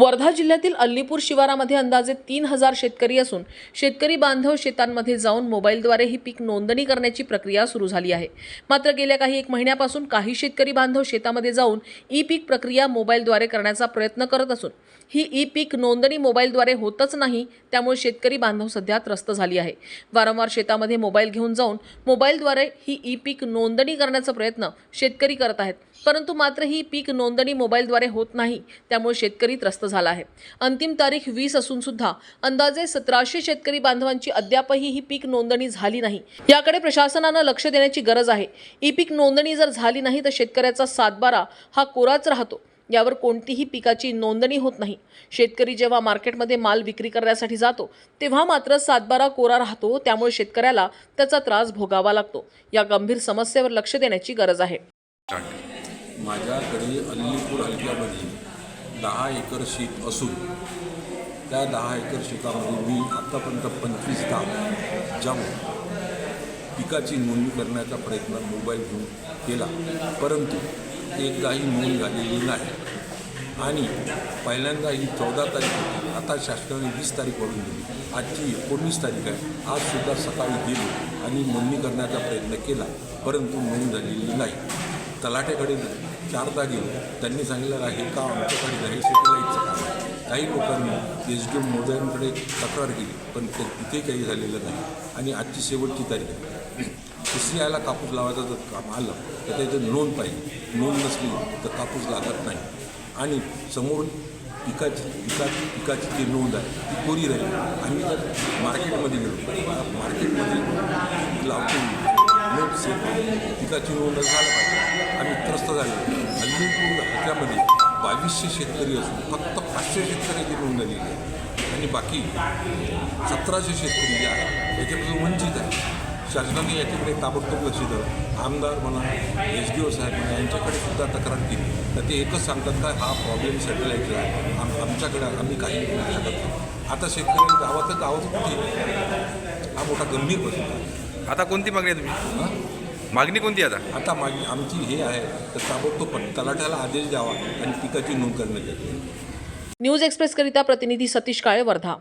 वर्धा जिल्ह्यातील अल्लीपूर शिवारामध्ये अंदाजे तीन हजार शेतकरी असून शेतकरी बांधव शेतांमध्ये जाऊन मोबाईलद्वारे ही पीक नोंदणी करण्याची प्रक्रिया सुरू झाली आहे. मात्र गेल्या काही एक महिन्यापासून काही शेतकरी बांधव शेतामध्ये जाऊन ई पीक प्रक्रिया मोबाईलद्वारे करण्याचा प्रयत्न करत असून ही ई पीक नोंदणी मोबाईलद्वारे होतच नाही त्यामुळे शेतकरी बांधव सध्या त्रस्त झाली आहे. वारंवार शेतामध्ये मोबाईल घेऊन जाऊन मोबाईलद्वारे ही ई पीक नोंदणी करण्याचा प्रयत्न शेतकरी करत आहेत. परंतु मात्र ही पीक नोंदणी मोबाईलद्वारे होत नाही त्यामुळे शेतकरी त्रस्त झाला आहे. अंतिम तारीख वीस असून सुद्धा अंदाजे सतराशे शेतकरी बांधवांची अद्यापही ही पीक नोंदणी झाली नाही. याकडे प्रशासनानं लक्ष देण्याची गरज आहे. ई पीक नोंदणी जर झाली नाही तर शेतकऱ्याचा सातबारा हा कोराच राहतो. यावर कोणतीही पिकाची नोंदणी होत नाही. शेतकरी जेव्हा मार्केटमध्ये माल विक्री करण्यासाठी जातो तेव्हा मात्र सातबारा कोरा राहतो. त्यामुळे शेतकऱ्याला त्याचा त्रास भोगावा लागतो. या गंभीर समस्येवर लक्ष देण्याची गरज आहे. माझ्याकडे अल्लीपूर हलक्यामध्ये दहा एकर शेत असून त्या दहा एकर शेतामध्ये मी आत्तापर्यंत पंचवीसदा जाऊन पिकाची नोंदणी करण्याचा प्रयत्न मोबाईल घेऊन केला. परंतु एकदाही नोंद झालेली नाही. आणि पहिल्यांदा ही चौदा तारीख होती. आता शासनाने वीस तारीख वाढून दिली. आजची एकोणीस तारीख आहे. आजसुद्धा सकाळी गेलो आणि नोंदणी करण्याचा प्रयत्न केला. परंतु नोंद झालेली नाही. तलाठ्याकडे चारदा गेलो. त्यांनी सांगितलं हे का आमच्याकडे? हे सेटेलाईटचं काम आहे. काही लोकांनी एस डी एम मोदयांकडे तक्रार केली पण ते तिथे काही झालेलं नाही. आणि आजची शेवटची तारीख आहे. तिसरी आयला कापूस लावायचं जर काम आलं तर त्याचं नोंद पाहिजे. नोंद नसली तर कापूस लागत नाही. आणि समोर पिकाची पिका पिकाची जी नोंद आहे ती कोरी राहील. आम्ही जर मार्केटमध्ये गेलो मार्केटमध्ये लावतो नोट सेफ पिकाची नोंद झालं पाहिजे. आम्ही त्रस्त झालो. हल्लीपूर ह्याच्यामध्ये बावीसशे शेतकरी असून फक्त पाचशे शेतकऱ्याची नोंद झालेली आहे. आणि बाकी सतराशे शेतकरी जे आहेत याच्यापासून वंचित आहे शासनाने याच्याकडे ताबडतोब लक्ष द्यावं आमदार म्हणा एस डी ओ साहेब म्हणा यांच्याकडे सुद्धा तक्रार केली. तर ते एकच सांगतात का हा प्रॉब्लेम सेटलाईटचा आहे आम आमच्याकडे आम्ही काही करू शकत नाही. आता शेतकरी गावात गावात कुठे? हा मोठा गंभीर प्रश्न आहे. आता कोणती मागणी आहे तुम्ही? मागणी कोणती आहे आता? आता माझी आमची हे आहे तर ताबडतोब तलाठ्याला आदेश द्यावा आणि पिकाची नोंद करण्यात यावी. न्यूज एक्सप्रेसकरिता प्रतिनिधी सतीश काळे वर्धा